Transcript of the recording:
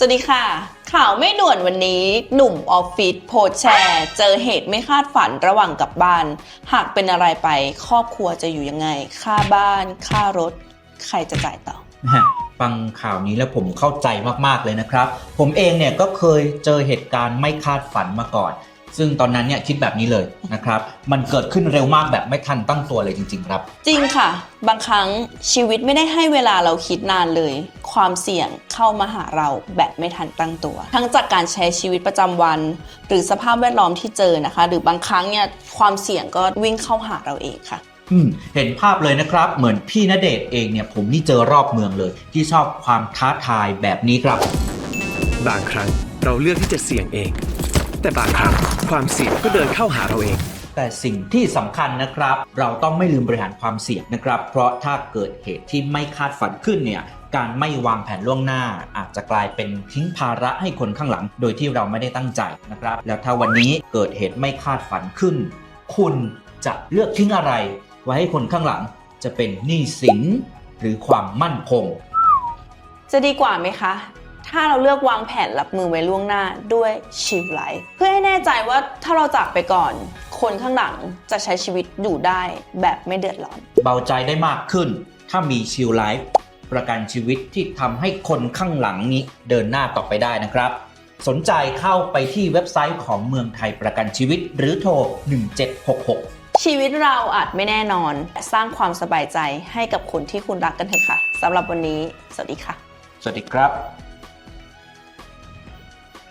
สวัสดีค่ะ ข่าวไม่ด่วนวันนี้ หนุ่มออฟฟิศโพสต์แชร์ เจอเหตุไม่คาดฝันระหว่างกลับบ้าน หากเป็นอะไรไปครอบครัวจะอยู่ยังไง ค่าบ้าน ค่ารถ ใครจะจ่ายต่อแหม่ฟังข่าวนี้แล้วผมเข้าใจมากๆเลยนะครับ ผมเองเนี่ยก็เคยเจอเหตุการณ์ไม่คาดฝันมาก่อน ซึ่งตอนนั้นเนี่ยคิดแบบนี้เลยนะครับ มันเกิดขึ้นเร็วมากแบบไม่ทันตั้งตัวเลยจริง ๆ ครับ จริงค่ะ บางครั้งชีวิตไม่ได้ให้เวลาเราคิดนานเลย ความเสี่ยงเข้ามาหาเราแบบไม่ทันตั้งตัว ทั้งจากการใช้ชีวิตประจำวัน หรือสภาพแวดล้อมที่เจอนะคะ หรือบางครั้งเนี่ยความเสี่ยงก็วิ่งเข้าหาเราเองค่ะอืมเห็นภาพเลยนะครับ เหมือนพี่ณเดชน์เองเนี่ยผมนี่เจอรอบเมืองเลย ที่ชอบความท้าทายแบบนี้ครับ บางครั้งเราเลือกที่จะเสี่ยงเอง แต่บางครั้งความเสี่ยงก็เดินเข้าหาเราเอง แต่สิ่งที่สำคัญนะครับ เราต้องไม่ลืมบริหารความเสี่ยงนะครับ เพราะถ้าเกิดเหตุที่ไม่คาดฝันขึ้นเนี่ยการไม่วางแผนล่วงหน้า อาจจะกลายเป็นทิ้งภาระให้คนข้างหลัง โดยที่เราไม่ได้ตั้งใจนะครับ แล้วถ้าวันนี้เกิดเหตุไม่คาดฝันขึ้น คุณจะเลือกทิ้งอะไร ไว้ให้คนข้างหลังจะเป็นหนี้สินหรือความมั่นคง จะดีกว่าไหมคะ ถ้าเราเลือกวางแผนรับมือไว้ล่วงหน้าด้วยชีวิตไลฟ์เพื่อให้แน่ใจว่าถ้าเราจากไปก่อน คนข้างหลังจะใช้ชีวิตอยู่ได้แบบไม่เดือดร้อน เบาใจได้มากขึ้น ถ้ามีชิลไลฟ์ประกันชีวิตที่ทำให้คนข้างหลังนี้เดินหน้าต่อไปได้นะครับ สนใจเข้าไปที่เว็บไซต์ของเมืองไทยประกันชีวิต หรือโทร 1766ชีวิตเราอาจไม่แน่นอน แต่สร้างความสบายใจให้กับคนที่คุณรักกันเถอะค่ะสำหรับวันนี้ สวัสดีค่ะ สวัสดีครับ